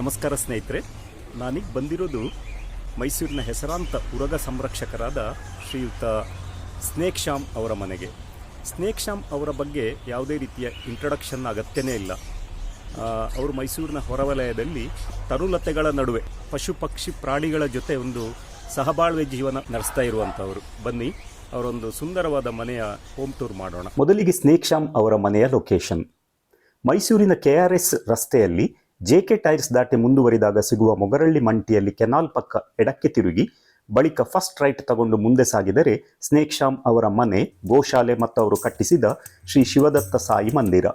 ನಮಸ್ಕಾರ ಸ್ನೇಹಿತರೆ, ನಾನೀಗ ಬಂದಿರೋದು ಮೈಸೂರಿನ ಹೆಸರಾಂತ ಉರಗ ಸಂರಕ್ಷಕರಾದ ಶ್ರೀಯುತ ಸ್ನೇಕ್ ಶ್ಯಾಮ್ ಅವರ ಮನೆಗೆ. ಸ್ನೇಕ್ ಶ್ಯಾಮ್ ಅವರ ಬಗ್ಗೆ ಯಾವುದೇ ರೀತಿಯ ಇಂಟ್ರಡಕ್ಷನ್ ಅಗತ್ಯನೇ ಇಲ್ಲ. ಅವರು ಮೈಸೂರಿನ ಹೊರವಲಯದಲ್ಲಿ ತರುಲತೆಗಳ ನಡುವೆ ಪಶು ಪಕ್ಷಿ ಪ್ರಾಣಿಗಳ ಜೊತೆ ಒಂದು ಸಹಬಾಳ್ವೆ ಜೀವನ ನಡೆಸ್ತಾ ಇರುವಂಥವರು ಬನ್ನಿ, ಅವರೊಂದು ಸುಂದರವಾದ ಮನೆಯ ಹೋಮ್ ಟೂರ್ ಮಾಡೋಣ. ಮೊದಲಿಗೆ ಸ್ನೇಕ್ ಶ್ಯಾಮ್ ಅವರ ಮನೆಯ ಲೊಕೇಶನ್ ಮೈಸೂರಿನ ಕೆ ಆರ್ ಎಸ್ ರಸ್ತೆಯಲ್ಲಿ ಜೆಕೆ ಟೈರ್ಸ್ ದಾಟಿ ಮುಂದುವರಿದಾಗ ಸಿಗುವ ಮೊಗರಳ್ಳಿ ಮಂಟಿಯಲ್ಲಿ ಕೆನಾಲ್ ಪಕ್ಕ ಎಡಕ್ಕೆ ತಿರುಗಿ, ಬಳಿಕ ಫಸ್ಟ್ ರೈಟ್ ತಗೊಂಡು ಮುಂದೆ ಸಾಗಿದರೆ ಸ್ನೇಕ್ ಶ್ಯಾಮ್ ಅವರ ಮನೆ, ಗೋಶಾಲೆ ಮತ್ತು ಅವರು ಕಟ್ಟಿಸಿದ ಶ್ರೀ ಶಿವದತ್ತ ಸಾಯಿ ಮಂದಿರ.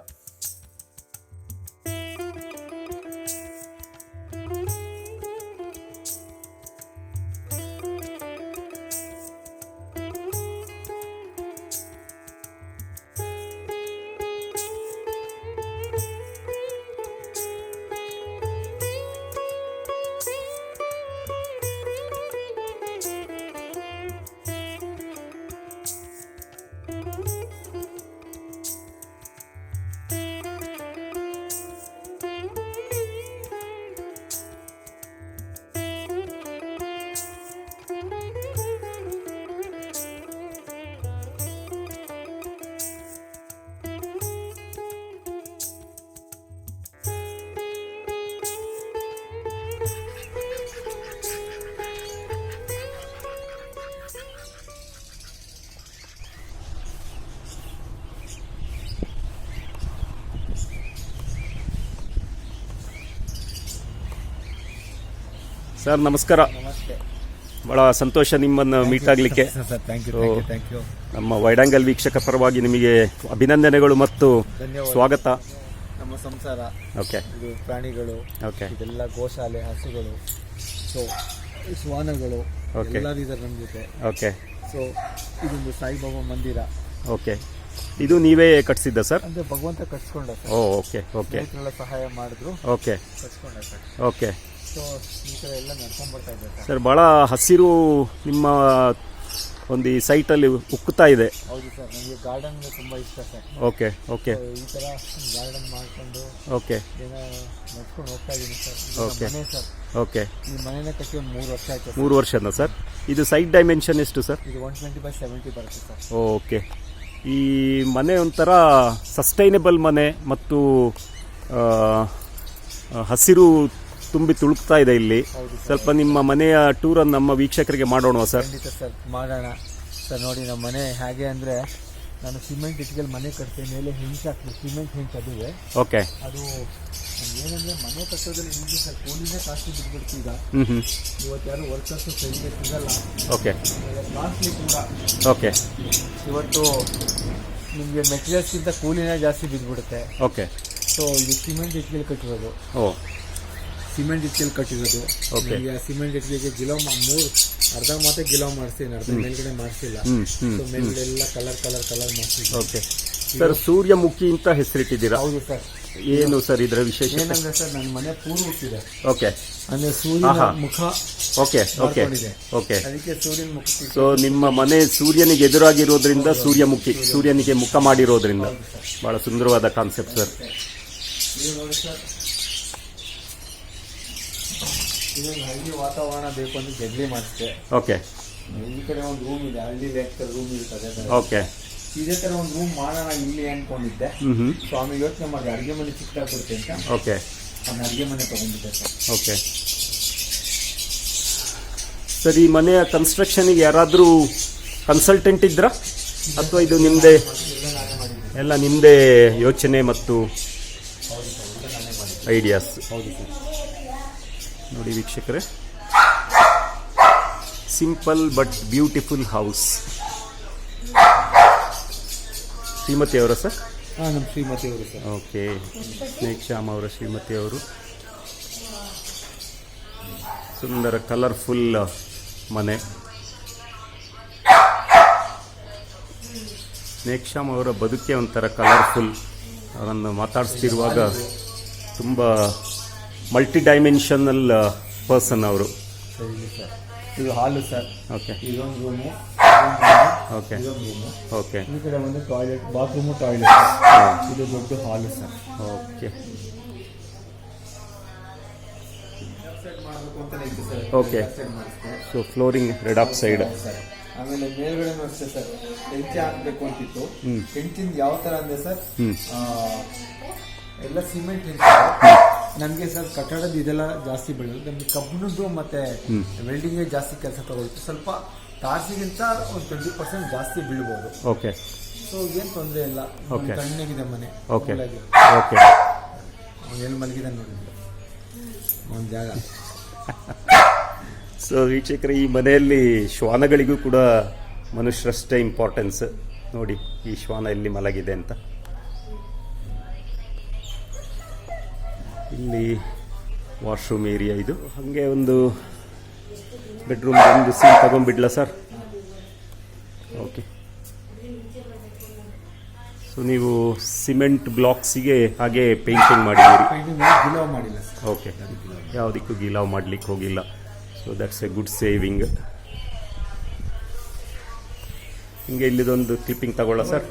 ಸರ್ ನಮಸ್ಕಾರ. ನಮಸ್ತೆ. ಬಹಳ ಸಂತೋಷ ನಿಮ್ಮನ್ನು ಮೀಟ್ ಆಗಲಿಕ್ಕೆ. ನಮ್ಮ ವೈಡಾಂಗಲ್ ವೀಕ್ಷಕ ಪರವಾಗಿ ನಿಮಗೆ ಅಭಿನಂದನೆಗಳು ಮತ್ತು ಸ್ವಾಗತ. ನಮ್ಮ ಸಂಸಾರ ಓಕೆ ಇದು ಪ್ರಾಣಿಗಳು ಓಕೆ ಇದೆಲ್ಲ ಗೋಶಾಲೆ ಹಸುಗಳು ಸೊ ಶ್ವಾನಗಳು ಓಕೆ ನಮ್ಮ ಜೊತೆ. ಓಕೆ ಸೊ ಇದೊಂದು ಸಾಯಿಬಾಬಾ ಮಂದಿರ. ಓಕೆ ಇದು ನೀವೇ ಕಟ್ಸಿದ್ದ ಸರ್ ಅಂದ್ರೆ ಭಗವಂತ ಕಟ್ಸ್ಕೊಂಡ ಓ ಓಕೆ ಓಕೆ ಸಹಾಯ ಮಾಡಿದ್ರು. ಓಕೆ ಕಟ್ಸ್ಕೊಂಡ ಸರ್ ಓಕೆ ಸೊ ಈ ಥರ ಎಲ್ಲ ನಡ್ಕೊಂಡ್ ಬರ್ತಾ ಸರ್. ಭಾಳ ಹಸಿರು ನಿಮ್ಮ ಒಂದು ಈ ಸೈಟಲ್ಲಿ ಉಕ್ಕುತ್ತಾ ಇದೆ. ಹೌದು ಸರ್ ನನಗೆ ಗಾರ್ಡನ್ ತುಂಬ ಇಷ್ಟ ಸರ್. Okay okay. ಈ ಥರ ಗಾರ್ಡನ್ ಮಾಡ್ಕೊಂಡು ಓಕೆ. ಏನೋ ನಡ್ಸ್ಕೊಂಡು ಹೋಗ್ತಾ ಇದ್ದೀನಿ ಸರ್. ಇದು. ನಮ್ಮ ಮನೆ ಸರ್. ಓಕೆ. ಈ ಮನೆನ ಕಟ್ಟಿ ಒಂದು ಮೂರು ವರ್ಷ ಆಯ್ತು ಸರ್. ಮೂರು ವರ್ಷನ ಸರ್. ಇದು ಸೈಟ್ ಡೈಮೆನ್ಷನ್ ಎಷ್ಟು ಸರ್? ಇದು ಒನ್ ಟ್ವೆಂಟಿ ಬೈ ಸೆವೆಂಟಿ ಬರುತ್ತೆ ಸರ್. ಓಕೆ. ಈ ಮನೆ ಒಂಥರ ಸಸ್ಟೈನೇಬಲ್ ಮನೆ ಮತ್ತು ಆ, ಆ, ಹಸಿರು ತುಂಬಿ ತುಳುಕ್ತಾ ಇದೆ ಇಲ್ಲಿ. ಸ್ವಲ್ಪ ನಿಮ್ಮ ಮನೆಯ ಟೂರನ್ನು ನಮ್ಮ ವೀಕ್ಷಕರಿಗೆ ಮಾಡೋಣ ಸರ್? ಖಂಡಿತ ಸರ್ ಮಾಡೋಣ. ಸರ್ ನೋಡಿ ನಮ್ಮ ಮನೆ ಹೇಗೆ ಅಂದರೆ ನಾನು ಸಿಮೆಂಟ್ ಇಟ್ಕೊಂಡು ಮನೆ ಕಟ್ತೀನಿ ಮೇಲೆ ಹೆಂಚು ಹಾಕ್ತೀನಿ ಸಿಮೆಂಟ್ ಹೆಂಚ ಅದು ಓಕೆ. ಅದು ಏನಂದ್ರೆ ಮನೆ ಕಟ್ಟೋದ್ರಲ್ಲಿ ಹಿಂದೆ ಸರ್ ಕೂಲಿನೇ ಕಾಸ್ಟ್ಲಿ ಬಿಟ್ಬಿಡ್ತು ಈಗ. ಹ್ಞೂ ಹ್ಞೂ ಇವತ್ತು ಯಾರು ವರ್ಕರ್ಸು ಸೈಡ್ಗೆ ಸಿಗಲ್ಲ. ಓಕೆ. ಕಾಸ್ಟ್ಲಿ ಕೂಡ. ಓಕೆ. ಇವತ್ತು ನಿಮಗೆ ಮೆಟೀರಿಯಲ್ಸ್ಗಿಂತ ಕೂಲಿನೇ ಜಾಸ್ತಿ ಬಿದ್ದುಬಿಡುತ್ತೆ ಓಕೆ. ಸೊ ಇದು ಸಿಮೆಂಟ್ ಇಟ್ಕೆಲ್ ಕಟ್ಟಿರೋದು. ಓ. ಸಿಮೆಂಟ್ ಇಟ್ಕೆಲ್ ಕಟ್ಟಿರೋದು. ಈಗ ಸಿಮೆಂಟ್ ಇಟ್ಕೆಗೆ ಗಿಲೋ ಮೂರು ಅರ್ಧ ಮಾತ್ರ ಗಿಲೋ ಮಾಡಿಸ್ತೀನಿ ಅರ್ಧ ಮೇಲ್ಗಡೆ ಮಾಡಿಸಿಲ್ಲ ಸೊ ಮೇಲ್ಗಡೆ ಎಲ್ಲ ಕಲರ್ ಕಲರ್ ಕಲರ್ ಮಾಡ್ತೀನಿ ಓಕೆ ಸರ್ ಸೂರ್ಯಮುಖಿ ಅಂತ ಹೆಸರಿಟ್ಟಿದ್ದೀರಾ? ಹೌದು ಸರ್. ಏನು ಸರ್ ಇದರ ವಿಶೇಷ ಏನಂದ್ರೆ ಸರ್ ನನ್ನ ಮನೆ ಪೂರ್ವಕ್ಕಿದೆ ಓಕೆ ಅಂದ್ರೆ ಸೂರ್ಯ ಮುಖ ಓಕೆ ಓಕೆ ಓಕೆ ಅದಕ್ಕೆ ಸೂರ್ಯನ ಮುಖ ಸೊ ನಿಮ್ಮ ಮನೆ ಸೂರ್ಯನಿಗೆ ಎದುರಾಗಿರೋದ್ರಿಂದ ಸೂರ್ಯಮುಖಿ ಸೂರ್ಯನಿಗೆ ಮುಖ ಮಾಡಿರೋದ್ರಿಂದ. ಬಹಳ ಸುಂದರವಾದ ಕಾನ್ಸೆಪ್ಟ್ ಸರ್ ಇದು ನೋಡಿ ಸರ್ ಇದೊಂದು ಹಳ್ಳಿ ವಾತಾವರಣ ಬೇಕು ಅಂತ ಜಗಲಿ ಮಾಡಿಸ್ದೆ. ಓಕೆ ಈ ಕಡೆ ಒಂದು ರೂಮ್ ಇದೆ ಹಳ್ಳಿ ಲೆಕ್ಕ ರೂಮ್ ಇರ್ತದೆ ಓಕೆ ಇದೇ ತರ ಒಂದು ರೂಮ್ ಮಾಡೋಣ ಇಲ್ಲಿ ಅನ್ಕೊಂಡಿದ್ದೆ. ಸ್ವಾಮಿ ಯೋಚನೆ ಮಾಡಿ ಅಡುಗೆ ಮನೆ ಚಿಕ್ಕದಾಗ್ಬಿಡುತ್ತೆ ಅಂತ. ಓಕೆ ನಾನು ಅಡುಗೆ ಮನೆ ತಗೊಂಡಿದ್ದೆ ಸರ್. ಓಕೆ ಸರ್ ಈ ಮನೆಯ ಕನ್ಸ್ಟ್ರಕ್ಷನಿಗೆ ಯಾರಾದರೂ ಕನ್ಸಲ್ಟೆಂಟ್ ಇದ್ರಾ? ಅಥವಾ ಇದು ನಿಮ್ಮದೇ ಎಲ್ಲ ನಿಮ್ಮದೇ ಯೋಚನೆ ಮತ್ತು ಐಡಿಯಾಸ್ ಹೌದು ಸರ್. ನೋಡಿ ವೀಕ್ಷಕರೇ. Simple but beautiful house Shrimati ಅವರ ಸರ್? ಹಾಂ ನಮ್ಮ ಶ್ರೀಮತಿ ಅವರು ಸರ್. ಓಕೆ. ಸ್ನೇಹಶ್ಯಾಮ್ ಅವರ ಶ್ರೀಮತಿ ಅವರು. ಸುಂದರ ಕಲರ್ಫುಲ್ ಮನೆ. ಸ್ನೇಹಶ್ಯಾಮ್ ಅವರ ಬದುಕೆ ಒಂಥರ ಕಲರ್ಫುಲ್ ಅವರನ್ನು ಮಾತಾಡಿಸ್ತಿರುವಾಗ ತುಂಬ ಮಲ್ಟಿ ಡೈಮೆನ್ಷನಲ್ ಪರ್ಸನ್ ಅವರು. ಸರಿ ಇದು ಹಾಲು ಸರ್. ಓಕೆ ಇದೊಂದು ರೂಮು ಓಕೆ ಓಕೆ ಈ ಕಡೆ ಒಂದು ಟಾಯ್ಲೆಟ್ ಬಾತ್ರೂಮು ಟಾಯ್ಲೆಟ್ ಇದು ದೊಡ್ಡ hall sir. Okay side. Side ಮಾಡಿಸ್ದೆ so flooring red oxide sir ಆಮೇಲೆ ಮೇಲ್ಗಡೆ ಅಷ್ಟೇ ಸರ್ ಹೆಂಚೆ ಹಾಕ್ಬೇಕು ಅಂತಿತ್ತು. ಬೆಂಚಿಂದ ಹೆಂಚಿಂದ ಯಾವ ತರ ಅಂದ್ರೆ ಸರ್ ಎಲ್ಲ ಸಿಮೆಂಟ್ ನಮಗೆ ಸರ್ ಕಟ್ಟಡದ ಇದೆಲ್ಲ ಜಾಸ್ತಿ ಬೆಳೆಯೋದು. ನಮಗೆ ಕಬ್ಬಿಣದ್ದು ಮತ್ತೆ ವೆಲ್ಡಿಂಗ್ ಜಾಸ್ತಿ ಕೆಲಸ ತಗೊಳ್ತು ಸ್ವಲ್ಪ ತಾರ್ಸಿಗಿಂತ ಒಂದು ಟ್ವೆಂಟಿ ಪರ್ಸೆಂಟ್ ಜಾಸ್ತಿ ಬೀಳ್ಬೋದು. ಓಕೆ ಸೊ ಏನು ತೊಂದರೆ ಇಲ್ಲ. ಓಕೆ. ತಣ್ಣಗಿದೆ ಮನೆ. ಓಕೆ ಒಳ್ಳೆಗೆ. ಓಕೆ ಏನು ಮಲಗಿದೆ ಮಲಗಿದ ನೋಡಿ. ಒಂದು ಜಾಗ. ಸೊ ವೀಕ್ಷಕರೇ ಈ ಮನೆಯಲ್ಲಿ ಶ್ವಾನಗಳಿಗೂ ಕೂಡ ಮನುಷ್ಯರಷ್ಟೇ ಇಂಪಾರ್ಟೆನ್ಸ್ ನೋಡಿ ಈ ಶ್ವಾನ ಎಲ್ಲಿ ಮಲಗಿದೆ ಅಂತ. ಇಲ್ಲಿ ವಾಶ್ರೂಮ್ ಏರಿಯಾ ಇದು. ಹಾಗೆ ಒಂದು ಬೆಡ್ರೂಮ್ ಒಂದು ಸೀನ್ ತಗೊಂಡ್ಬಿಡ್ಲಾ ಸರ್? ಓಕೆ. ಸೊ ನೀವು ಸಿಮೆಂಟ್ ಬ್ಲಾಕ್ಸಿಗೆ ಹಾಗೆ ಪೇಂಟಿಂಗ್ ಮಾಡಿದ್ದೀರಿ? ಓಕೆ. ಯಾವುದಕ್ಕೂ ಗಿಲಾವ್ ಮಾಡ್ಲಿಕ್ಕೆ ಹೋಗಿಲ್ಲ. So that's a good saving ಹಿಂಗೆ ಇಲ್ಲಿದೊಂದು ಕ್ಲಿಪ್ಪಿಂಗ್ ತಗೊಳ್ಳ ಸರ್.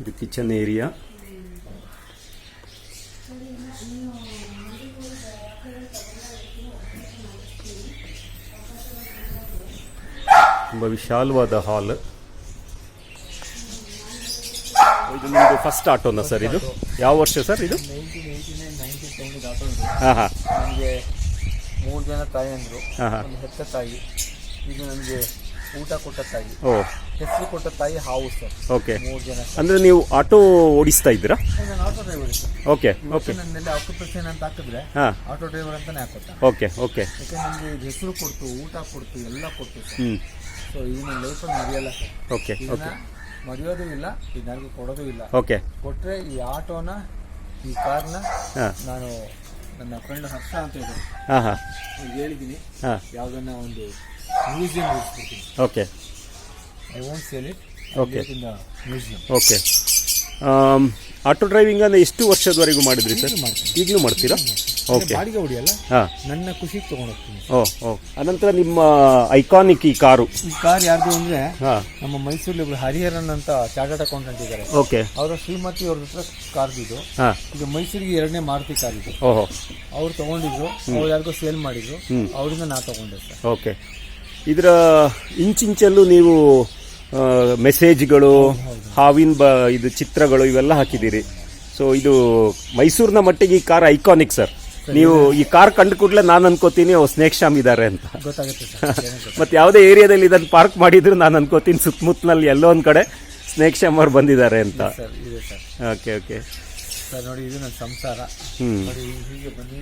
ಇದು ಕಿಚನ್ ಏರಿಯಾ ತುಂಬ ವಿಶಾಲವಾದ ಹಾಲ್ ಇದು ನಿಮ್ಮದು ಫಸ್ಟ್ ಆಟೋನ ಸರ್ ಇದು ಯಾವ ವರ್ಷ ಸರ್ ಇದು ಹಾಂ ಹಾಂ ನನಗೆ ಮೂರು ಜನ ತಾಯಿ ಅಂದರು ಹೆತ್ತ ತಾಯಿ ಇದು ನನಗೆ ಊಟ ಕೊಟ್ಟ ತಾಯಿ ಓ ಹೆಸರು ಕೊಟ್ಟ ತಾಯಿ ಹಾವು ಸರ್ ಓಕೆ ಮೂರು ಜನ ಅಂದರೆ ನೀವು ಆಟೋ ಓಡಿಸ್ತಾ ಇದ್ದೀರಾ? ನಾನು auto driver sir. Okay okay ನನ್ನಲ್ಲಿ ಆಕ್ಯುಪೇಷನ್ ಅಂತ ಹಾಕಿದ್ರೆ ಹಾಂ. ಆಟೋ ಡ್ರೈವರ್ ಅಂತಾನೆ ಹಾಕೋತಾರೆ ಓಕೆ ಓಕೆ ಯಾಕೆ ನನಗೆ ಇದು ಹೆಸರು ಕೊಡ್ತು ಊಟ ಕೊಡ್ತು ಎಲ್ಲ ಕೊಡ್ತು ಸರ್. ಹ್ಞೂ ಸೊ ಇದನ್ನ ಲೈಫಲ್ಲಿ ಮರೆಯಲ್ಲ ಸರ್. ಓಕೆ ಇದನ್ನ ಓಕೆ ಮರೆಯೋದು ಇಲ್ಲ ಇದು ಕೊಡೋದು ಇಲ್ಲ. ಓಕೆ ಕೊಟ್ಟರೆ ಈ ಆಟೋನ ಈ ಕಾರ್ನ ಹಾಂ. ನಾನು ನನ್ನ ಫ್ರೆಂಡ್ ಹರ್ಷ ಅಂತ ಇದ್ದಾರೆ. ಹಾಂ ಹಾಂ. ಹೇಳಿದ್ದೀನಿ. ಹಾಂ. ಯಾವುದನ್ನ ಒಂದು museum okay I won't sell it Okay. The museum okay auto driving ಅನ್ನ ಎಷ್ಟು ವರ್ಷದವರೆಗೂ ಮಾಡಿದ್ರಿ ಸರ್? ಮಾಡ್ತೀನಿ. ಈಗಲೂ ಮಾಡ್ತೀರಾ? ಓಕೆ ಬಾಡಿಗೆ ಹೊಡಿಯಲ್ಲ ಹಾಂ. ನನ್ನ ಖುಷಿಗೆ ತಗೊಂಡೋಗ್ತೀನಿ. ಓ ಓ. ಅನಂತರ ನಿಮ್ಮ ಐಕಾನಿಕ್ ಈ ಕಾರು. ಈ ಕಾರ್ ಯಾರ್ದು ಅಂದ್ರೆ ಹಾಂ. ನಮ್ಮ ಮೈಸೂರಲ್ಲಿ ಒಬ್ರು ಹರಿಹರನ್ ಅಂತ ಚಾರ್ಟರ್ಡ್ ಅಕೌಂಟೆಂಟ್ ಇದ್ದಾರೆ ಓಕೆ ಅವರ ಶ್ರೀಮತಿ ಅವ್ರ ಹತ್ರ ಕಾರ್ ಇದು. ಹಾಂ. ಇದು ಮೈಸೂರಿಗೆ ಎರಡನೇ ಮಾರುತಿ ಕಾರ್ ಇದು. ಓಹೋ. ಅವ್ರು ತಗೊಂಡಿದ್ರು. ಅವ್ರು ಯಾರಿಗೋ ಸೇಲ್ ಮಾಡಿದ್ರು. ಅವರಿಂದ ನಾ ತಗೊಂಡೆ ಸರ್. ಓಕೆ ಇದರ ಇಂಚಿಂಚಲ್ಲೂ ನೀವು ಮೆಸೇಜ್ಗಳು ಹಾವಿನ ಬ ಇದು ಚಿತ್ರಗಳು ಇವೆಲ್ಲ ಹಾಕಿದ್ದೀರಿ. ಸೊ ಇದು ಮೈಸೂರಿನ ಮಟ್ಟಿಗೆ ಈ ಕಾರ್ ಐಕಾನಿಕ್ ಸರ್ ನೀವು ಈ ಕಾರ್ ಕಂಡು ಕೂಡಲೇ ನಾನು ಅನ್ಕೋತೀನಿ ಓ ಸ್ನೇಕ್ ಶಾಮ್ ಇದ್ದಾರೆ ಅಂತ. ಮತ್ತೆ ಯಾವುದೇ ಏರಿಯಾದಲ್ಲಿ ಇದನ್ನು ಪಾರ್ಕ್ ಮಾಡಿದ್ರು ನಾನು ಅನ್ಕೋತೀನಿ ಸುತ್ತಮುತ್ತಲಲ್ಲಿ ಎಲ್ಲೋ ಒಂದು ಕಡೆ ಸ್ನೇಕ್ ಶಾಮ್ ಅವ್ರು ಬಂದಿದ್ದಾರೆ ಅಂತ. Okay okay sir. ನೋಡಿ ಇದು ನನ್ನ ಸಂಸಾರ. ಹೀಗೆ ಬನ್ನಿ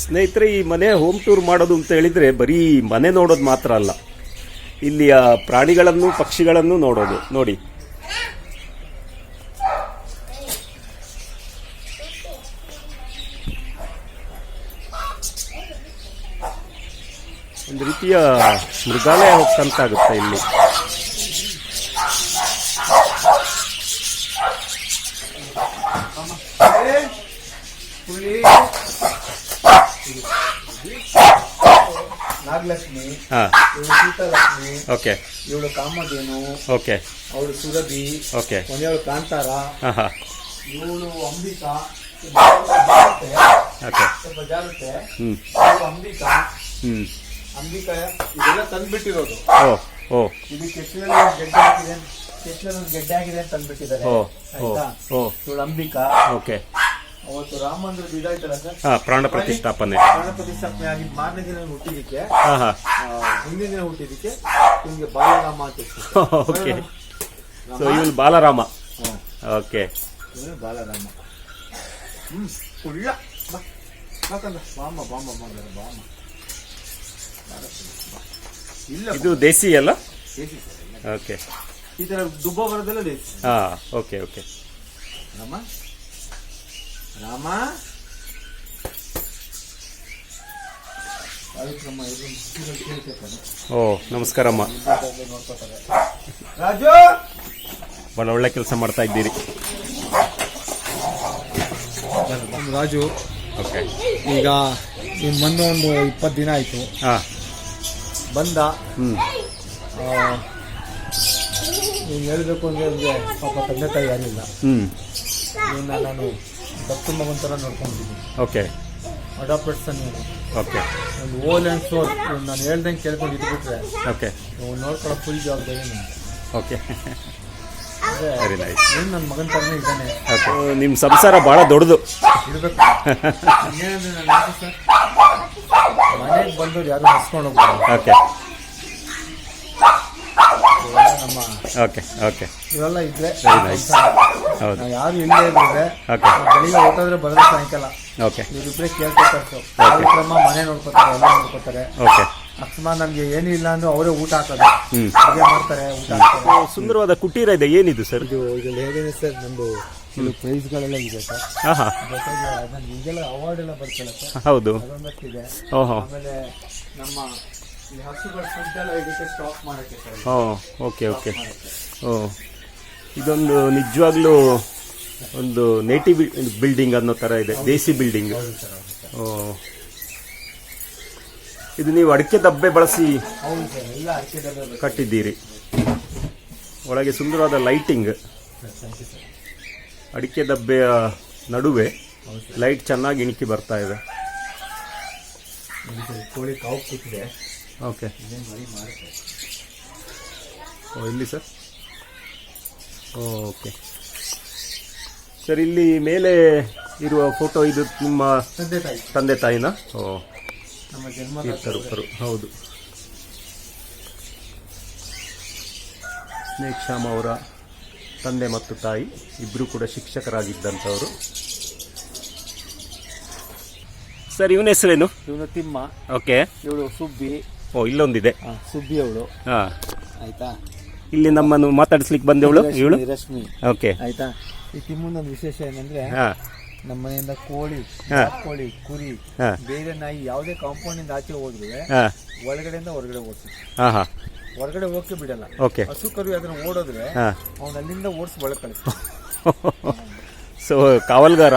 ಸ್ನೇಹಿತರೆ, ಈ ಮನೆ ಹೋಮ್ ಟೂರ್ ಮಾಡೋದು ಅಂತ ಹೇಳಿದರೆ ಬರೀ ಮನೆ ನೋಡೋದು ಮಾತ್ರ ಅಲ್ಲ. ಇಲ್ಲಿಯ ಪ್ರಾಣಿಗಳನ್ನು ಪಕ್ಷಿಗಳನ್ನು ನೋಡೋದು. ನೋಡಿ. ಒಂದು ರೀತಿಯ ಮೃಗಾಲಯ ಹೋಗ್ತಂತಾಗುತ್ತೆ ಇಲ್ಲಿ. ಹಾ. ಇವಳು ಸೀತಾಲಕ್ಷ್ಮಿ ಓಕೆ. ಇವಳು ಕಾಮಧೇನು ಓಕೆ. ಅವಳು ಸುರಭಿ ಓಕೆ. ಕೊನೆಯವಳು ಕಾಂತಾರ ಹಾಂ ಹಾ. ಇವಳು ಅಂಬಿಕಾ ಓಕೆ. ಸ್ವಲ್ಪ ಜಾರುತ್ತೆ ಇವಳು ಅಂಬಿಕಾ ಹ್ಮ್. ಅಂಬಿಕಾ ಇದೆಲ್ಲ ತಂದ್ಬಿಟ್ಟಿರೋದು. ಓ ಓ. ಇದು ಕೆಚ್ಚಲಲ್ಲಿ ಒಂದು ಗೆಡ್ಡೆ ಹಾಕಿದೆ ಕೆಚ್ಚಲಲ್ಲಿ ಒಂದು ಗೆಡ್ಡೆ ಆಗಿದೆ ಅಂತ ತಂದ್ಬಿಟ್ಟಿದ್ದಾರೆ. ಓ ಓ ಆಯ್ತಾ? ಓ. ಇವಳು ಅಂಬಿಕಾ. ಓಕೆ. ಅವತ್ತು ರಾಮಂದ್ರ ಇದಾಯ್ತಲ್ಲ ಸರ್? ಹಾ ಪ್ರಾಣ ಪ್ರತಿಷ್ಠಾಪನೆ. ಪ್ರಾಣ ಪ್ರತಿಷ್ಠಾಪನೆ ಆಗಿ ಮಾರನೇ ದಿನ ಹುಟ್ಟಿದಕ್ಕೆ ಹಾ ಹಾ. ಹಿಂದಿನ ದಿನ ಹುಟ್ಟಿದಕ್ಕೆ ನಿಮ್ಗೆ ಬಾಲರಾಮ ಅಂತ ಓಕೆ. ಸೊ ಇವನು ಬಾಲರಾಮ. ಓಕೆ. ಬಾಲರಾಮ. ಹ್ಮ್ ಕುಳ್ಳ. ಬಾ. ಬಾ ಕಂದ. ಬಾಮ್ಮ ಬಾಮ್ಮ ಬಾಮ್ಮ ಇಲ್ಲ. ಇದು ದೇಸಿ ಅಲ್ಲ? ದೇಸಿ ಓಕೆ. ಈ ತರ ದುಬ್ಬ ಬರೋದೆಲ್ಲ ದೇಸಿ. ಹಾ ಓಕೆ ಓಕೆ. ರಾಮ ರಾಮ. ಓ ನಮಸ್ಕಾರಮ್ಮ ರಾಜು! ಬಹಳ ಒಳ್ಳೆ ಕೆಲಸ ಮಾಡ್ತಾ ಇದ್ದೀರಿ. ರಾಜು. ಓಕೆ. ಈಗ ನಿಮ್ಮ ಮೊನ್ನೆ ಒಂದು ಇಪ್ಪತ್ತು ದಿನ ಆಯಿತು. ಹಾಂ. ಬಂದ. ಹ್ಞೂ ನೀವು ಹೇಳಬೇಕು ಅಂದರೆ ನನಗೆ ಪಾಪ ತಂದೆ ತಾಯಿ ಯಾರಿಲ್ಲ ಹ್ಞೂ ನಾನು ದತ್ತು ಮಗನ ಥರ ನೋಡ್ಕೊಂಡಿದ್ದೀನಿ ಓಕೆ ಅಡಾಪ್ಟೆಡ್ ಸನ್ ಇವನು ಓಕೆ ಒಂದು ಓಲ್ ಆ್ಯಂಡ್ ಸೋಲ್ ನಾನು ಹೇಳ್ದಂಗೆ ಕೇಳ್ಕೊಂಡು ಇದ್ಬಿಟ್ರೆ ಓಕೆ ಇವ್ನು ನೋಡ್ಕೊಳ್ಳೋ ಫುಲ್ ಜವಾಬ್ದಾರಿ ನನಗೆ ಓಕೆ ವೆರಿ ನೈಸ್ ಏನು ನನ್ನ ಮಗನ ಥರನೇ ಇದ್ದಾನೆ. ಓಕೆ ನಿಮ್ಮ ಸಂಸಾರ ಭಾಳ ದೊಡ್ಡದು. ಇರಬೇಕು. ಏನಂದ್ರೆ ನಾನು ಮನೆಗೆ ಬಂದವ್ರು ಯಾರು ಹಸ್ಕೊಂಡು ಹೋಗ್ತಾರೆ ಓಕೆ ನಮ್ಮ ಓಕೆ ಓಕೆ. ಇವೆಲ್ಲ ಇದ್ರೆ. ಹೌದು. ಯಾರು ಇಲ್ಲದೆ ಇದ್ರೆ ಓಕೆ ಬೆಳಿಗ್ಗೆ ಆದರೆ ಬರೋದು ಸಾಯಂಕಾಲ. ಓಕೆ ಇವರಿಬ್ಬರೇ ಕೇಳ್ಕೊತಾರೆ ಕಾರ್ಯಕ್ರಮ ಮನೆ ನೋಡ್ಕೊತಾರೆ ಎಲ್ಲ ನೋಡ್ಕೊತಾರೆ. ಓಕೆ ಅಕಸ್ಮಾತ್ ನಮ್ಗೆ ಏನೂ ಇಲ್ಲ ಅಂದ್ರೆ ಅವರೇ ಊಟ ಹಾಕೋದು. ಅಡುಗೆ ಮಾಡ್ತಾರೆ ಊಟ ಹಾಕ್ತಾರೆ. ಸುಂದರವಾದ ಕುಟೀರ ಇದೆ. ಏನಿದು ಸರ್? ಇದು ಇದ್ರಲ್ಲಿ ಹೇಗಿದೆ ಸರ್ ನಮ್ದು ಕೆಲವು ಪ್ರೈಸ್ಗಳೆಲ್ಲ ಇದೆ ಸರ್. ಹಾಂ ಹಾಂ ಜೊತೆಗೆ ಅದನ್ನ ಈಗೆಲ್ಲ ಅವಾರ್ಡ್ ಎಲ್ಲ ಬರ್ತಲ್ಲ ಸರ್. ಹೌದು. ಅದೊಂದಕ್ಕಿದೆ. ಓಹೋ. ಆಮೇಲೆ ನಮ್ಮ ಓಕೆ ಓಕೆ ಓ ಇದೊಂದು ನಿಜವಾಗ್ಲೂ ಒಂದು ನೇಟಿವ್ ಬಿಲ್ಡಿಂಗ್ ಅನ್ನೋ ಥರ ಇದೆ ದೇಸಿ ಬಿಲ್ಡಿಂಗ್ ಓ. ಇದು ನೀವು ಅಡಿಕೆ ದಬ್ಬೆ ಬಳಸಿ ಕಟ್ಟಿದ್ದೀರಿ. ಒಳಗೆ ಸುಂದರವಾದ ಲೈಟಿಂಗ್ ಅಡಿಕೆ ದಬ್ಬೆಯ ನಡುವೆ ಲೈಟ್ ಚೆನ್ನಾಗಿ ಇಣಿಕಿ ಬರ್ತಾ ಇದೆ. ನೋಡಿ ಕೋಳಿ ಕಾವು ಕೂತಿದೆ. ಓಕೆ. ಓ ಇಲ್ಲಿ ಸರ್? ಓಕೆ. ಸರ್ ಇಲ್ಲಿ ಮೇಲೆ ಇರುವ ಫೋಟೋ ಇದು ನಿಮ್ಮ ತಂದೆ ತಾಯಿ. ತಂದೆ ತಾಯಿನ? ಓ. ನಮ್ಮ ಜನ್ಮ ತೀರ್ಥರೂಪರು ಹೌದು. ಸ್ನೇಹಶ್ಯಾಮ್ ಅವರ ತಂದೆ ಮತ್ತು ತಾಯಿ ಇಬ್ಬರು ಕೂಡ ಶಿಕ್ಷಕರಾಗಿದ್ದಂಥವರು. ಸರ್ ಇವನ ಹೆಸರೇನು? ಇವನು ತಿಮ್ಮ. ಓಕೆ. ಇವಳು ಸುಬ್ಬಿ. ಓ ಇಲ್ಲೊಂದಿದೆ. ಆ, ಸುಬ್ಬಿ ಅವಳು. ಹಾಂ. ಆಯ್ತಾ? ಇಲ್ಲಿ ನಮ್ಮನ್ನು ಮಾತಾಡಿಸ್ಲಿಕ್ಕೆ ಬಂದವಳು? ಇವಳು? ರಶ್ಮಿ, ರಶ್ಮಿ ಓಕೆ. ಆಯ್ತಾ? ಈ ತಿಮ್ಮನ ವಿಶೇಷ ಏನಂದ್ರೆ ಹಾಂ. ನಮ್ಮ ಮನೆಯಿಂದ ಕೋಳಿ ಹಾ. ಕೋಳಿ ಕುರಿ ಹಾ. ಬೇರೆ ನಾಯಿ ಯಾವುದೇ ಕಾಂಪೌಂಡ್ ಇಂದ ಆಚೆ ಹೋದ್ರೆ ಹಾಂ. ಒಳಗಡೆಯಿಂದ ಹೊರಗಡೆ ಓಡಿಸಿ ಹಾಂ ಹಾಂ. ಹೊರಗಡೆ ಹೋಗಕ್ಕೆ ಬಿಡಲ್ಲ. ಓಕೆ. ಹಸು ಕರು ಅದನ್ನ ಓಡೋದ್ರೆ ಹಾಂ. ಅವ್ನ ಅಲ್ಲಿಂದ ಓಡಿಸಿ ಒಳಗೆ ಸೊ ಕಾವಲ್ಗಾರ.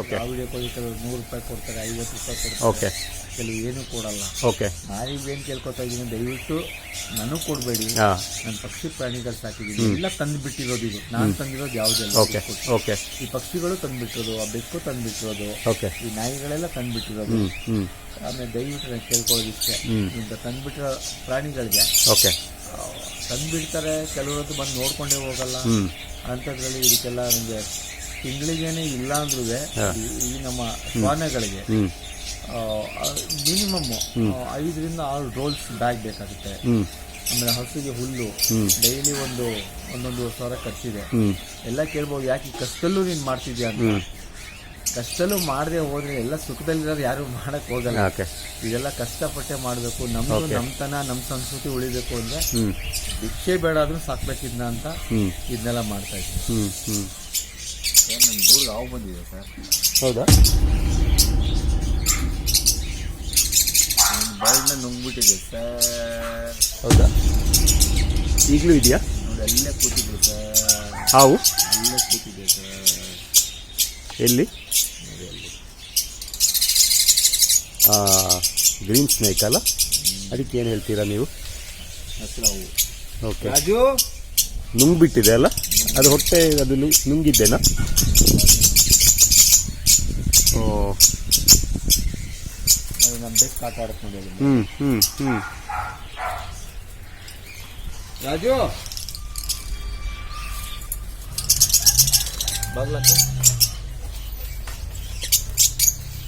ಓಕೆ ವಿಡಿಯೋ ಕೋಳಿ ಕೆಲವರು ನೂರು ರೂಪಾಯಿ ಕೊಡ್ತಾರೆ ಐವತ್ತು ರೂಪಾಯಿ ಕೊಡ್ತಾರೆ. ಓಕೆ ಕೆಲವು ಏನು ಕೊಡಲ್ಲ. ಓಕೆ ನಾನೀಗೇನು ಕೇಳ್ಕೊತಾ ಇದ್ದೀನಿ ದಯವಿಟ್ಟು ನನಗೆ ಕೊಡಬೇಡಿ. ನಾನು ಪಕ್ಷಿ ಪ್ರಾಣಿಗಳು ಸಾಕಿದ್ದೀನಿ. ಇಲ್ಲ ತಂದು ಬಿಟ್ಟಿರೋದು ಇದು. ನಾನು ತಂದಿರೋದು ಯಾವುದೆಲ್ಲ ಓಕೆ ಓಕೆ ಈ ಪಕ್ಷಿಗಳು ತಂದುಬಿಟ್ಟಿರೋದು ಆ ಬೆಕ್ಕು ತಂದುಬಿಟ್ಟಿರೋದು ಓಕೆ ಈ ನಾಯಿಗಳೆಲ್ಲ ತಂದುಬಿಟ್ಟಿರೋದು. ಆಮೇಲೆ ದಯವಿಟ್ಟು ನಾನು ಕೇಳ್ಕೊಳ್ಳೋದಿಷ್ಟೇ. ಇಂಥ ತಂದ್ಬಿಟ್ಟಿರೋ ಪ್ರಾಣಿಗಳಿಗೆ ಓಕೆ ತಂದುಬಿಡ್ತಾರೆ ಕೆಲವರದ್ದು ಬಂದು ನೋಡ್ಕೊಂಡೇ ಹೋಗಲ್ಲ. ಅಂತದ್ರಲ್ಲಿ ಅಂಥದ್ರಲ್ಲಿ ಇದಕ್ಕೆಲ್ಲ ನನಗೆ ತಿಂಗಳಿಗೇನೆ ಇಲ್ಲ ಅಂದ್ರೂ ಈ ನಮ್ಮ ಶ್ವಾನಗಳಿಗೆ ಮಿನಿಮಮ್ ಐದರಿಂದ ಆರು ರೋಲ್ಸ್ ಬ್ಯಾಗ್ ಬೇಕಾಗುತ್ತೆ. ಆಮೇಲೆ ಹಸುಗೆ ಹುಲ್ಲು. ಡೈಲಿ ಒಂದು ಒಂದೊಂದು ಸಾವಿರ ಖರ್ಚಿದೆ. ಎಲ್ಲ ಕೇಳ್ಬೋದು ಯಾಕೆ ಕಷ್ಟಲ್ಲು ನೀನು ಮಾಡ್ತಿದ್ಯಾ ಅಂತ. ಕಷ್ಟಲ್ಲೂ ಮಾಡದೆ ಹೋದ್ರೆ ಎಲ್ಲ ಸುಖದಲ್ಲಿರೋರು ಯಾರು ಮಾಡಕ್ ಹೋಗಲ್ಲ. ಇದೆಲ್ಲ ಕಷ್ಟಪಟ್ಟೆ ಮಾಡಬೇಕು. ನಮ್ದು. ನಮ್ತನ ನಮ್ ಸಂಸ್ಕೃತಿ ಉಳಿಬೇಕು ಅಂದ್ರೆ ಭಿಕ್ಷೆ ಬೇಡ ಆದ್ರೂ ಸಾಕ್ಬೇಕಿದ್ನ ಅಂತ ಇದನ್ನೆಲ್ಲ ಮಾಡ್ತಾ ಇದ್ದೀನಿ. ನನ್ನ ಊರಿಗೆ ಹಾವು ಬಂದಿದೆ ಸರ್. ಹೌದಾ? ನನ್ನ ಬರ್ಡ್ನ ನುಂಗ್ಬಿಟ್ಟಿದೆ ಸರ್. ಹೌದಾ? ಈಗಲೂ ಇದೆಯಾ? ನೋಡಿ ಅಲ್ಲೇ ಕೂತಿದೆ ಸರ್. ಹಾವು? ಅಲ್ಲೇ ಕೂತಿದೆ ಸರ್. ಎಲ್ಲಿ? ಗ್ರೀನ್ ಸ್ನೇಕ್ ಅಲ್ಲ? ಅದಕ್ಕೆ ಏನು ಹೇಳ್ತೀರಾ ನೀವು? ಹಸಿರು ಹಾವು. ಓಕೆ. ರಾಜು? ನುಂಗ್ಬಿಟ್ಟಿದೆ ಅಲ್ಲ? ಅದು ಹೊಟ್ಟೆ ಅದು ನುಂಗಿದ್ದೇನಾ? ಓ. ಹ್ಞೂ ಹ್ಞೂ ಹ್ಞೂ ರಾಜು! ಬಾಗ್ಲಕ್ಕ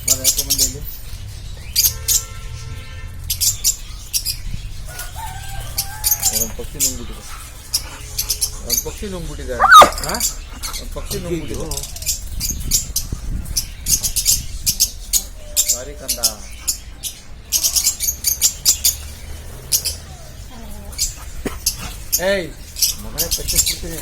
ಬಾಗ ಯಾಕೋ ಬಂದೆ ಇಲ್ಲಿ? ಪಕ್ಷಿ ಒಂದು ಪಕ್ಷಿ ನುಂಗ್ಬಿಟ್ಟಿದೆ ಒಂದು ಪಕ್ಷಿ ನುಂಗ್ಬಿಟ್ಟಿದೆ ಸಾರಿ ಕಂದ. ಏಯ್ ಮಗನೇ ಕಚ್ಚಿಸ್ಬಿಡ್ತೀನಿ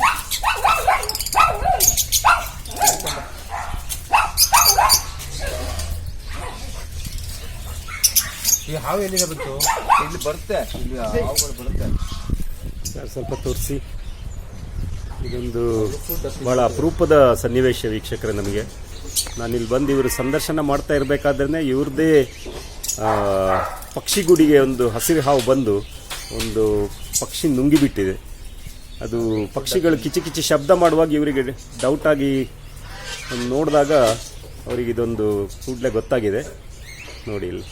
ಈ ಹಾವು ಎಲ್ಲಿಗೆ ಬಂತು? ಇಲ್ಲಿ ಬರುತ್ತೆ. ಇಲ್ಲಿ ಹಾವುಗಳು ಬರುತ್ತೆ. ಸ್ವಲ್ಪ ತೋರಿಸಿ. ಇದೊಂದು ಭಾಳ ಅಪರೂಪದ ಸನ್ನಿವೇಶ ವೀಕ್ಷಕರೇ ನಮಗೆ. ನಾನಿಲ್ಲಿ ಬಂದು ಇವರು ಸಂದರ್ಶನ ಮಾಡ್ತಾ ಇರಬೇಕಾದ್ರೆ ಇವ್ರದ್ದೇ ಪಕ್ಷಿಗುಡಿಗೆ ಒಂದು ಹಸಿರು ಹಾವು ಬಂದು ಒಂದು ಪಕ್ಷಿ ನುಂಗಿಬಿಟ್ಟಿದೆ. ಅದು ಪಕ್ಷಿಗಳು ಕಿಚಿ ಕಿಚಿ ಶಬ್ದ ಮಾಡುವಾಗ ಇವರಿಗೆ ಡೌಟ್ ಆಗಿ ನೋಡಿದಾಗ ಅವರಿಗೆ ಇದೊಂದು ಕೂಡಲೇ ಗೊತ್ತಾಗಿದೆ. ನೋಡಿ ಇಲ್ಲಿ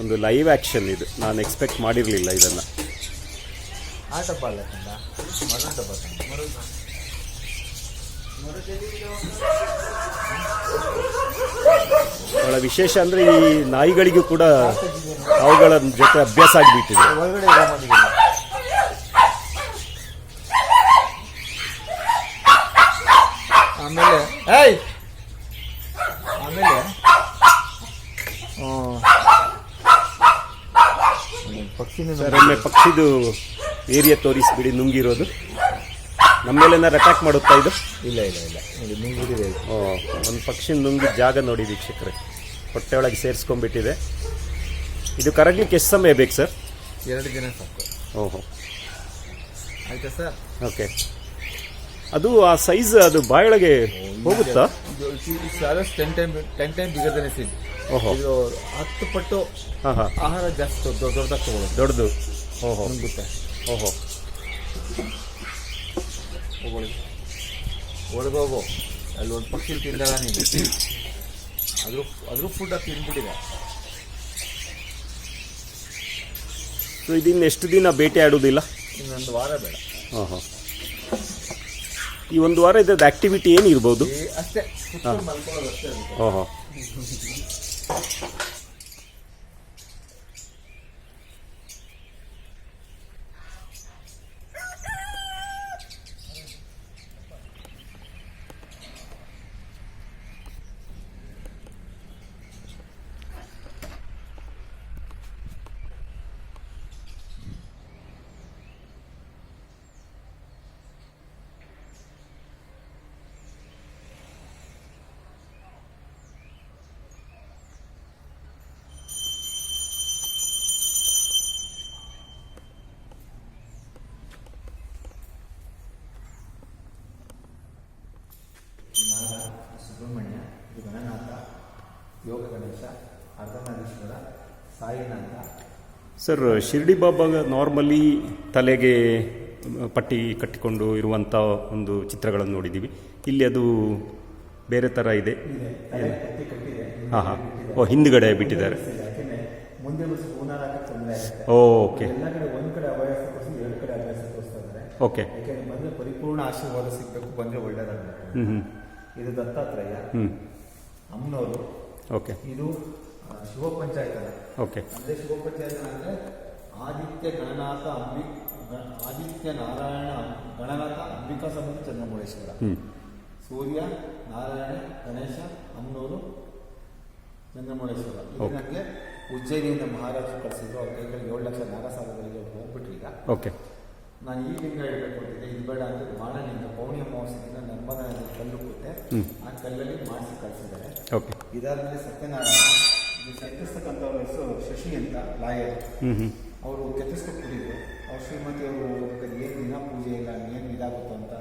ಒಂದು ಲೈವ್ ಆ್ಯಕ್ಷನ್ ಇದು. ನಾನು ಎಕ್ಸ್ಪೆಕ್ಟ್ ಮಾಡಿರಲಿಲ್ಲ ಇದನ್ನು. ಆ ಮರದ. ಬಹಳ ವಿಶೇಷ ಅಂದರೆ ಈ ನಾಯಿಗಳಿಗೂ ಕೂಡ ಅವುಗಳ ಜೊತೆ ಅಭ್ಯಾಸ ಆಗಿಬಿಟ್ಟಿದೆ. ಆಮೇಲೆ ಏಯ್ ಆಮೇಲೆ ಒಮ್ಮೆ ಪಕ್ಷಿದು ಏರಿಯಾ ತೋರಿಸ್ಬಿಡಿ ನುಂಗಿರೋದು. ನಮ್ಮ ಮೇಲೇನಾರು ಅಟ್ಯಾಕ್ ಮಾಡುತ್ತಾ ಇದು? ಇಲ್ಲ ಇಲ್ಲ ಇಲ್ಲ. ಇದು ನುಂಗಿದಿದೆ ಓ ಒಂದು ಪಕ್ಷಿ ನುಂಗಿದ ಜಾಗ ನೋಡಿ ವೀಕ್ಷಕರೇ. ಹೊಟ್ಟೆಯೊಳಗೆ ಸೇರಿಸ್ಕೊಂಡ್ಬಿಟ್ಟಿದೆ. ಇದು ಕರಗ್ಲಿಕ್ಕೆ ಎಷ್ಟು ಸಮಯ ಬೇಕು ಸರ್? ಎರಡು ದಿನ ಸಾಕು. ಓಹೋ. ಆಯ್ತಾ ಸರ್? ಓಕೆ. ಅದು ಆ ಸೈಜ್ ಅದು ಬಾಯೊಳಗೆ ಹೋಗುತ್ತಾ? ಟೆನ್ ಟೈಮ್ ಟೆನ್ ಟೈಮ್ ಓಹೋ. ಇದು ಹತ್ತು ಪಟ್ಟು ಆಹಾರ ಜಾಸ್ತಿ ದೊಡ್ಡ ದೊಡ್ಡದಾಗಿ ತಗೊಳ್ಳೋದು. ದೊಡ್ಡದು. ಓಹೋ. ಓಹೋ. ಹೋಗೋಳಿ ಒಳಗೋಗು ಅಲ್ಲಿ ಒಂದು ಪಕ್ಷಿ ತಿಂದಲ್ಲ ನೀನು. ಅದ್ರ ಅದ್ರ ಫುಡ್ ಅದು ತಿಂದ್ಬಿಟ್ಟಿದೆ. ಸೊ ಇದನ್ನು ಎಷ್ಟು ದಿನ ಭೇಟಿ ಆಡುವುದಿಲ್ಲ ಇನ್ನೊಂದು ವಾರ ಬೇಡ. ಹಾಂ ಹಾಂ ಈ ಒಂದು ವಾರ ಇದ್ದ ಆ್ಯಕ್ಟಿವಿಟಿ ಏನಿರ್ಬೋದು ಇರ್ಬೋದು? ಅಷ್ಟೇ. ಹಾಂ ಮಲ್ಕೊಳ್ಳೋದು ಅಷ್ಟೇ ಅದು. ಓಹೋ ಸುಬ್ರಹ್ಮಣ್ಯ ಇದು ಗಣನಾಥ ಯೋಗ ಗಣೇಶ ಅರ್ಧನಾರೀಶ್ವರ ಸಾಯಿನಾಥ. ಸರ್ ಶಿರ್ಡಿ ಬಾಬಾ ನಾರ್ಮಲಿ ತಲೆಗೆ ಪಟ್ಟಿ ಕಟ್ಟಿಕೊಂಡು ಇರುವಂಥ ಒಂದು ಚಿತ್ರಗಳನ್ನು ನೋಡಿದ್ದೀವಿ. ಇಲ್ಲಿ ಅದು ಬೇರೆ ಥರ ಇದೆ. ಹಾಂ ಹಾಂ ಓ ಹಿಂದ್ಗಡೆ ಬಿಟ್ಟಿದ್ದಾರೆ. ಯಾಕೆಂದ್ರೆ ಮುಂದೆ ಓಕೆ. ಓಕೆ. ಬಂದ್ರೆ ಪರಿಪೂರ್ಣ ಆಶೀರ್ವಾದ ಸಿಗಬೇಕು ಬಂದರೆ ಹ್ಞೂ ಇದು ದತ್ತಾತ್ರೇಯ. ಹ್ಞೂ ಅಮ್ಮನವರು ಓಕೆ. ಇದು ಶಿವ ಪಂಚಾಯತನ ಓಕೆ. ಅಂದರೆ ಶಿವ ಪಂಚಾಯತನ ಅಂದ್ರೆ ಆದಿತ್ಯ ಗಣನಾಥ ಅಂಬಿ ಆದಿತ್ಯ ನಾರಾಯಣ ಗಣನಾಥ ಅಂಬಿಕಾ ಸಮಿತಿ ಚಂದ್ರಮೌಳೇಶ್ವರ. ಸೂರ್ಯ ನಾರಾಯಣ ಗಣೇಶ ಅಮ್ಮನವರು ಚಂದ್ರಮೌಳೇಶ್ವರ. ಇದು ಉಜ್ಜಯಿನಿಂದ ನನಗೆ ಉಜ್ಜಯಿನಿಯಿಂದ ಮಹಾರಾಜರು ಕಳಿಸಿದ್ರು. ಅವ್ರ ಕೈಗಳಿಗೆ ಏಳು ಲಕ್ಷ ನಾಗಸಾಗರಗಳಿಗೆ ಹೋಗ್ಬಿಟ್ರಿ ಈಗ. ಓಕೆ. ನಾನು ಈ ಲಿಂಗ ಇಡಬೇಕು ಅಂತಿದ್ದೆ. ಇದು ಬೇಡ ಅಂತ ಮಾಡಲಿಂಗ ಪೌರ್ಣಿಮ ಅಮಾವಾಸ್ಯದಿಂದ ನರ್ಮದಾ ಕಲ್ಲು. ಆ ಕಲ್ಲಲ್ಲಿ ಮಾಡಿಸಿ ಕಳಿಸಿದ್ದಾರೆ. ಓಕೆ. ಇದಾದ್ಮೇಲೆ ಸತ್ಯನಾರಾಯಣ ಕೆತ್ತಿಸ್ತಕ್ಕಂಥವ್ರ ಹೆಸರು ಶಶಿ ಅಂತ ಲಾಯರ್. ಅವರು ಕೆತ್ತಿಸ್ಕೊಂಡು ಕುಡಿದ್ರು ಅವ್ರ ಶ್ರೀಮತಿ ಅವರು ಏನು ದಿನ ಪೂಜೆ ಇಲ್ಲ ಏನು ಇದಾಗುತ್ತೋ ಅಂತ.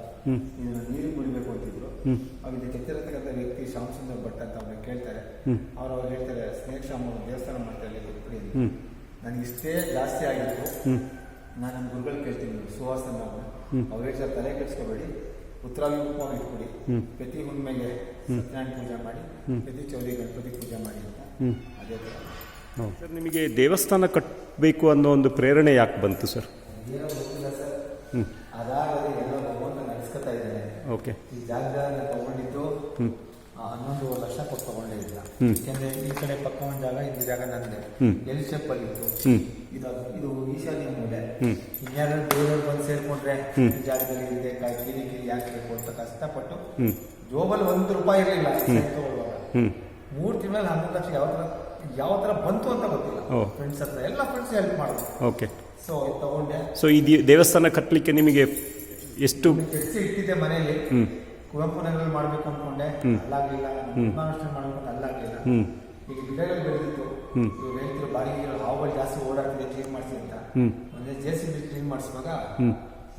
ನೀರು ಕುಡಿಬೇಕು ಅಂತಿದ್ರು. ಅವ್ರಿಗೆ ಇದು ಕೆತ್ತಿರತಕ್ಕಂಥ ವ್ಯಕ್ತಿ ಶ್ಯಾಮಸುಂದರ್ ಭಟ್ ಅಂತ ಅವ್ರಿಗೆ ಕೇಳ್ತಾರೆ. ಅವ್ರು ಅವ್ರು ಹೇಳ್ತಾರೆ ಸ್ನೇಹ ಶ್ಯಾಮ್ ಅವರು ದೇವಸ್ಥಾನ ಮಾಡ್ತಾರೆ ಇಲ್ಲಿ. ನನಗೆ ಇಷ್ಟೇ ಜಾಸ್ತಿ ಆಗಿತ್ತು. ನಾನು ನಮ್ಮ ಗುರುಗಳು ಕೇಳ್ತೀನಿ ಸುಹಾಸನ ಅವ್ರನ್ನ. ಅವ್ರು ಹೇಳ್ತಾರೆ ತಲೆ ಕೆಡಿಸ್ಕೋಬೇಡಿ. ಉತ್ತರಾಭಿಮುಖವಾಗಿ ಇಟ್ಕೊಡಿ ಹ್ಮ್. ಪ್ರತಿ ಹುಣ್ಣಿಮೆಗೆ ಸತ್ಯನಾರಾಯಣ ಪೂಜೆ ಮಾಡಿ. ಪ್ರತಿ ಚೌರಿ ಗಣಪತಿ ಪೂಜೆ ಮಾಡಿ ಅಂತ. ಅದೇ ಥರ. ಸರ್ ನಿಮಗೆ ದೇವಸ್ಥಾನ ಕಟ್ಟಬೇಕು ಅನ್ನೋ ಒಂದು ಪ್ರೇರಣೆ ಯಾಕೆ ಬಂತು ಸರ್? ಏನೋ ಗೊತ್ತಿಲ್ಲ ಸರ್. ಅದಾಗದೆ ಎಲ್ಲ ಭಗವಂತ ನಡೆಸ್ಕೊತಾ ಇದ್ದಾನೆ ಓಕೆ. ಈ ಜಾಗಗಳನ್ನ ತಗೊಂಡಿದ್ದು ಹ್ಞೂ ಆ, ಹನ್ನೊಂದು ಲಕ್ಷ ಕೊಟ್ಟು ತಗೊಂಡೇ ಇಲ್ಲ. ಯಾಕೆಂದ್ರೆ ಈ ಕಡೆ ಪಕ್ಕ ಒಂದು ಜಾಗ ಜಾಗ ನಂದೆ. ಎಲ್ ಶೇಪ್ ಅಲ್ಲಿ ಇತ್ತು? ಇದು ಇದು ಈಶಾನ್ಯ ಮೂಲೆ. ಇನ್ಯಾರು ಬೇರೆಯವ್ರು ಬಂದು ಸೇರ್ಕೊಂಡ್ರೆ. ಈ ಜಾಗದಲ್ಲಿ ಇದೆ ಕಿರಿ ಕಿರಿ ಯಾಕೆ ಬೇಕು ಅಂತ ಕಷ್ಟಪಟ್ಟು ಜೋಬಲ್ಲಿ ಒಂದು ರೂಪಾಯಿ ಇರಲಿಲ್ಲ ತಗೊಳ್ಳುವಾಗ. ಮೂರು ತಿಂಗಳಲ್ಲಿ ಹನ್ನೊಂದು ಲಕ್ಷ ಯಾವ ಥರ ಯಾವ ಥರ ಬಂತು ಅಂತ ಗೊತ್ತಿಲ್ಲ. ಫ್ರೆಂಡ್ಸ್ ಹತ್ರ ಎಲ್ಲ ಫ್ರೆಂಡ್ಸ್ ಹೆಲ್ಪ್ ಮಾಡಿದ್ರು. ಓಕೆ. ಸೊ ಇದು ತಗೊಂಡೆ. ಸೊ ಇದು ದೇವಸ್ಥಾನ ಕಟ್ಟಲಿಕ್ಕೆ ನಿಮಗೆ ಎಷ್ಟು ಇಟ್ಟಿದೆ ಮನೆಯಲ್ಲಿ. ಕುವೆಂಪು ನಗರಲ್ಲಿ ಮಾಡಬೇಕು ಅನ್ಕೊಂಡೆ. ಅಲ್ಲಾಗ್ಲಿಲ್ಲ. ಪದ್ಮಾನುಷ್ಠಾನ ಮಾಡಬೇಕು ಅಂತ ಅಲ್ಲಾಗ್ಲಿಲ್ಲ ಈಗ ಗಿಡಗಳು ಬೆಳೆದಿತ್ತು. ಇವ್ರು ಹೇಳ್ತಿರೋ ಬಾಡಿಗೆ ಹಾವುಗಳು ಜಾಸ್ತಿ ಓಡಾಡ್ತಿದೆ ಕ್ಲೀನ್ ಮಾಡಿಸಿ ಅಂತ. ಒಂದೇ ಜೆ ಸಿ ಬಿ ಕ್ಲೀನ್ ಮಾಡಿಸುವಾಗ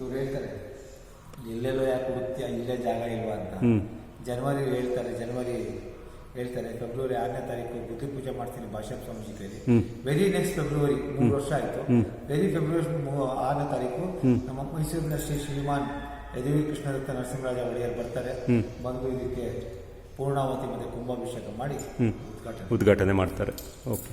ಇವ್ರು ಹೇಳ್ತಾರೆ ಎಲ್ಲೆಲ್ಲೋ ಯಾಕೆ ಹುಡುಕ್ತೀಯ ಇಲ್ಲೇ ಜಾಗ ಇಲ್ವಾ ಅಂತ. ಜನವರಿ ಹೇಳ್ತಾರೆ ಜನವರಿ ಹೇಳ್ತಾರೆ ಫೆಬ್ರವರಿ ಆರನೇ ತಾರೀಕು ಬುದ್ಧಿ ಪೂಜೆ ಮಾಡ್ತೀನಿ ಭಾಷಾ ಸ್ವಾಮೀಜಿ ಕೈಲಿ ವೆರಿ ನೆಕ್ಸ್ಟ್ ಫೆಬ್ರವರಿ ಮೂರು ವರ್ಷ ಆಯಿತು. ವೆರಿ ಫೆಬ್ರವರಿ ಆರನೇ ತಾರೀಕು ನಮ್ಮ ಮೈಸೂರಿನ ಶ್ರೀ ಶ್ರೀಮಾನ್ ಯದುವೀರ್ ಕೃಷ್ಣದತ್ತ ನರಸಿಂಹರಾಜ ಒಡೆಯರ್ ಬರ್ತಾರೆ. ಬಂದು ಇದಕ್ಕೆ ಪೂರ್ಣಾವತಿ ಮತ್ತೆ ಕುಂಭಾಭಿಷೇಕ ಮಾಡಿ ಉದ್ಘಾಟನೆ. ಉದ್ಘಾಟನೆ ಮಾಡ್ತಾರೆ. ಓಕೆ.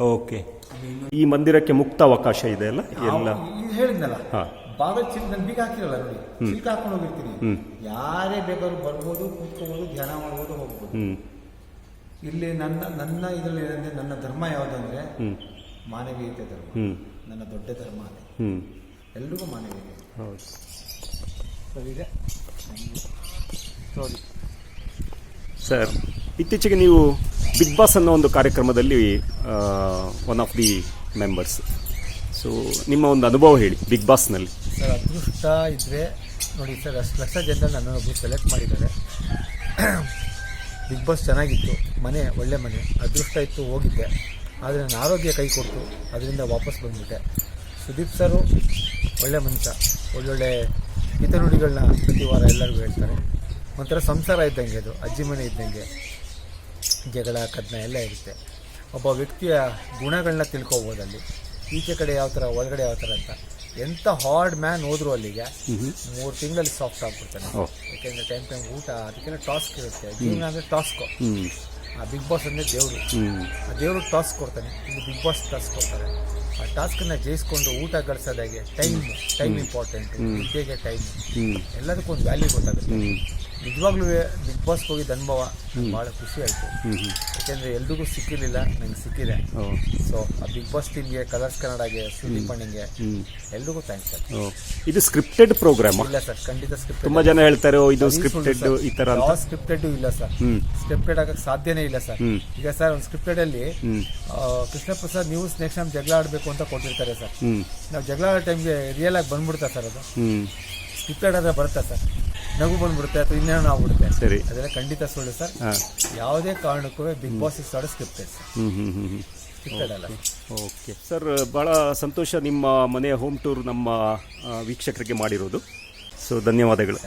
ಓಕೆ. ಈ ಮಂದಿರಕ್ಕೆ ಮುಕ್ತ ಅವಕಾಶ ಇದೆ ಅಲ್ಲ? ಎಲ್ಲ ಹೇಳಿದ್ನಲ್ಲ. ಹಾ. ಚಿಲ್ಕ ಚಿಲ್ ನಾನು ಬೀಗ ಹಾಕಿರಲ್ಲ ನೋಡಿ. ಚಿಲ್ಕ ಹಾಕೊಂಡು ಹೋಗಿರ್ತೀನಿ. ಯಾರೇ ಬೇಕಾದ್ರೂ ಬರ್ಬೋದು ಕೂತ್ಕೋಬೋದು ಧ್ಯಾನ ಮಾಡ್ಬೋದು ಹೋಗ್ಬೋದು. ಹ್ಞೂ ಇಲ್ಲಿ ನನ್ನ ನನ್ನ ಇದರಲ್ಲಿ ಏನಂದ್ರೆ ನನ್ನ ಧರ್ಮ ಯಾವುದಂದ್ರೆ ಹ್ಞೂ ಮಾನವೀಯತೆ ಧರ್ಮ. ಹ್ಞೂ ನನ್ನ ದೊಡ್ಡ ಧರ್ಮ ಅದೇ. ಹ್ಞೂ ಎಲ್ರಿಗೂ ಮಾನವೀಯತೆ. ಹೌದು. ಸರಿ ಇದೆ. ಸಾರಿ. ಸರ್ ಇತ್ತೀಚೆಗೆ ನೀವು ಬಿಗ್ ಬಾಸ್ ಅನ್ನೋ ಒಂದು ಕಾರ್ಯಕ್ರಮದಲ್ಲಿ one of the members so, ನಿಮ್ಮ ಒಂದು ಅನುಭವ ಹೇಳಿ ಬಿಗ್ ಬಾಸ್ನಲ್ಲಿ ಸರ್, ಅದೃಷ್ಟ ಇದ್ದರೆ ನೋಡಿ ಸರ್, ಅಷ್ಟು ಲಕ್ಷ ಜನರಲ್ಲಿ ನನ್ನೊಬ್ಬರು ಸೆಲೆಕ್ಟ್ ಮಾಡಿದ್ದಾರೆ. ಬಿಗ್ ಬಾಸ್ ಚೆನ್ನಾಗಿತ್ತು, ಮನೆ, ಒಳ್ಳೆ ಮನೆ, ಅದೃಷ್ಟ ಇತ್ತು, ಹೋಗಿದ್ದೆ. ಆದರೆ ನನ್ನ ಆರೋಗ್ಯ ಕೈ ಕೊಟ್ಟು ಅದರಿಂದ ವಾಪಸ್ ಬಂದ್ಬಿಟ್ಟೆ. ಸುದೀಪ್ ಸರು, ಒಳ್ಳೆ ಮನುಷ್ಯ, ಒಳ್ಳೊಳ್ಳೆ ಹಿತನುಡಿಗಳನ್ನ ಪ್ರತಿ ವಾರ ಎಲ್ಲರಿಗೂ ಹೇಳ್ತಾರೆ. ಒಂಥರ ಸಂಸಾರ ಇದ್ದಂಗೆ ಅದು, ಅಜ್ಜಿ ಮನೆ ಇದ್ದಂಗೆ. ಜಗಳ, ಕದನ ಎಲ್ಲ ಇರುತ್ತೆ. ಒಬ್ಬ ವ್ಯಕ್ತಿಯ ಗುಣಗಳನ್ನ ತಿಳ್ಕೊಬೋದು ಅಲ್ಲಿ. ಈಚೆ ಕಡೆ ಯಾವ ಥರ ಒಳಗಡೆ ಯಾವ ಥರ ಅಂತ. ಎಂತ ಹಾರ್ಡ್ ಮ್ಯಾನ್ ಹೋದ್ರು ಅಲ್ಲಿಗೆ ಮೂರು ತಿಂಗಳಲ್ಲಿ ಸಾಫ್ಟ್ ಆಗ್ಬಿಡ್ತಾನೆ. ಯಾಕೆಂದ್ರೆ ಟೈಮ್ ಟೈಮ್ ಊಟ ಅದಕ್ಕೆಲ್ಲ ಟಾಸ್ಕ್ ಇರುತ್ತೆ. ಜೀವನ ಅಂದರೆ ಟಾಸ್ಕ್ ಆ ಬಿಗ್ ಬಾಸ್ ಅಂದ್ರೆ ದೇವರು. ಆ ದೇವರು ಟಾಸ್ಕ್ ಕೊಡ್ತಾನೆ. ಇಲ್ಲಿ ಬಿಗ್ ಬಾಸ್ ಟಾಸ್ಕ್ ಕೊಡ್ತಾರೆ. ಆ ಟಾಸ್ಕನ್ನ ಜಯಿಸ್ಕೊಂಡು ಊಟ ಗಳಿಸೋದಾಗೆ ಟೈಮ್ ಟೈಮ್ ಇಂಪಾರ್ಟೆಂಟ್ ವಿದ್ಯೆಗೆ ಟೈಮ್ ಎಲ್ಲದಕ್ಕೂ ಒಂದು ವ್ಯಾಲ್ಯೂ ಗೊತ್ತಾಗುತ್ತೆ. ನಿಜವಾಗ್ಲೂ ಬಿಗ್ ಬಾಸ್ಗೆ ಹೋಗಿದ್ದ ಅನುಭವ ಭಾಳ ಖುಷಿ ಆಯಿತು. ಯಾಕೆಂದ್ರೆ ಎಲ್ರಿಗೂ ಸಿಕ್ಕಿರಲಿಲ್ಲ ನಂಗೆ ಸಿಕ್ಕಿದೆ. ಸೊ ಆ ಬಿಗ್ ಬಾಸ್ ಟೀಮ್ಗೆ ಕಲರ್ಸ್ ಕನ್ನಡಗೆ ಸುದೀಪ್ ಪಣ್ಣಿಗೆ ಎಲ್ರಿಗೂ ಥ್ಯಾಂಕ್ಸ್ ಸರ್ ಇದು ಸ್ಕ್ರಿಪ್ಟೆಡ್ ಪ್ರೋಗ್ರಾಮ್ ಇಲ್ಲ ಸರ್ ಖಂಡಿತ ಸ್ಕ್ರಿಪ್ಟ್ ತುಂಬಾ ಜನ ಹೇಳ್ತಾರೆ ಇದು ಸ್ಕ್ರಿಪ್ಟೆಡ್ ಈ ಥರ ಅಂತ. ಯಾವ ಸ್ಕ್ರಿಪ್ಟೆಡ್ ಇಲ್ಲ ಸರ್ ಸ್ಕ್ರಿಪ್ಟೆಡ್ ಆಗಕ್ಕೆ ಸಾಧ್ಯನೇ ಇಲ್ಲ ಸರ್. ಈಗ ಸರ್ ಒಂದು ಸ್ಕ್ರಿಪ್ಟೆಡ್ ಅಲ್ಲಿ Krishna Prasad news next time ಜಗಳ ಆಡಬೇಕು ಅಂತ ಕೊಟ್ಟಿರ್ತಾರೆ ಸರ್ ನಾವು ಜಗಳ ಆಡೋ ಟೈಮ್ಗೆ ರಿಯಲ್ ಆಗಿ ಬಂದ್ಬಿಡ್ತಾ ಸರ್ ಅದು. ಸ್ಕ್ರಿಪ್ಟೆಡ್ ಆದ್ರೆ ಬರುತ್ತಾ ಸರ್ ನಗು ಬಂದ್ಬಿಡುತ್ತೆ ಅಥವಾ ಇನ್ನೇನೋ ಆಗ್ಬಿಡುತ್ತೆ. ಸರಿ. ಅದೆಲ್ಲ ಖಂಡಿತ ಸುಳ್ಳು ಸರ್. ಯಾವುದೇ ಕಾರಣಕ್ಕೂ big Boss is skip hmm hmm ಅಲ್ಲ ಓಕೆ ಸರ್. ಭಾಳ ಸಂತೋಷ ನಿಮ್ಮ ಮನೆಯ ಹೋಮ್ ಟೂರ್ ನಮ್ಮ ವೀಕ್ಷಕರಿಗೆ ಮಾಡಿರೋದು. ಸೊ ಧನ್ಯವಾದಗಳು.